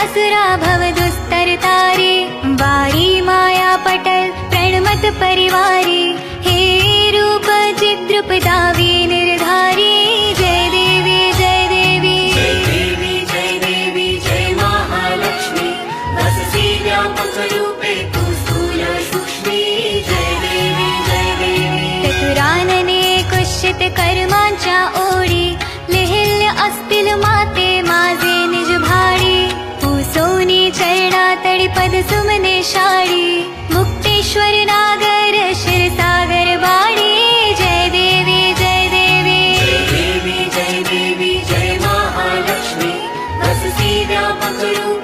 असुरा भव दुस्तरतारे वारी बी माया पटल प्रणमत परिवारे हे पद सुमने मुक्तेश्वर नागर शिर सागर नागरसा जय देवी जय देवी। जय देवी जय देवी जय महालक्ष्मी। बस सीधा पकड़ू।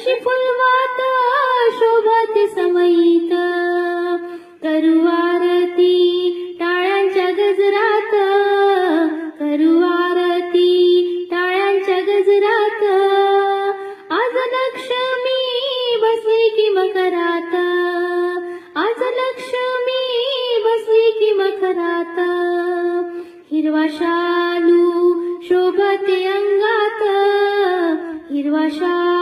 कशी फुलवात शोभत समयीत करुवारती टाळ्यांच्या गजरात करुवारती टाळ्यांच्या गजरात. आज लक्ष्मी बसली कि मकरात आज लक्ष्मी बसली की मकरात. हिरवा शालू शोभते अंगात हिरवा शालू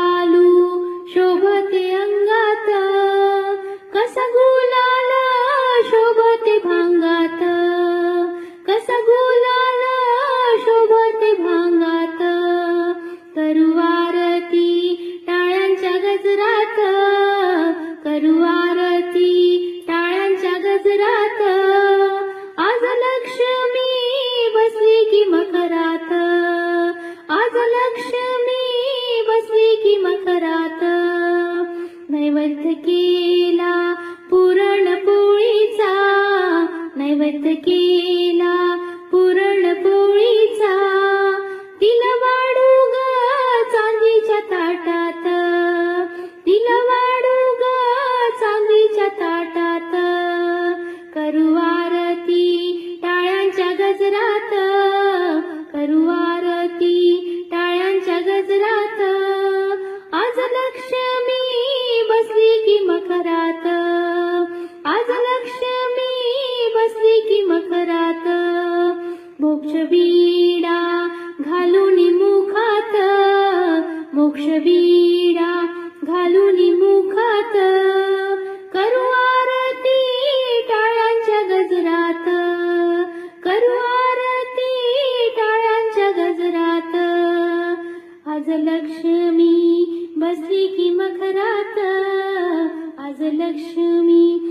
मकरात. आज लक्ष्मी बसली की मकरात. मोक्ष बीडा घालून मुखात. मोक्ष बीडा घालून मुखात. करू आरती टाळांच्या गजरात. करू आरती टाळांच्या गजरात. आज लक्ष्मी نازلك شمي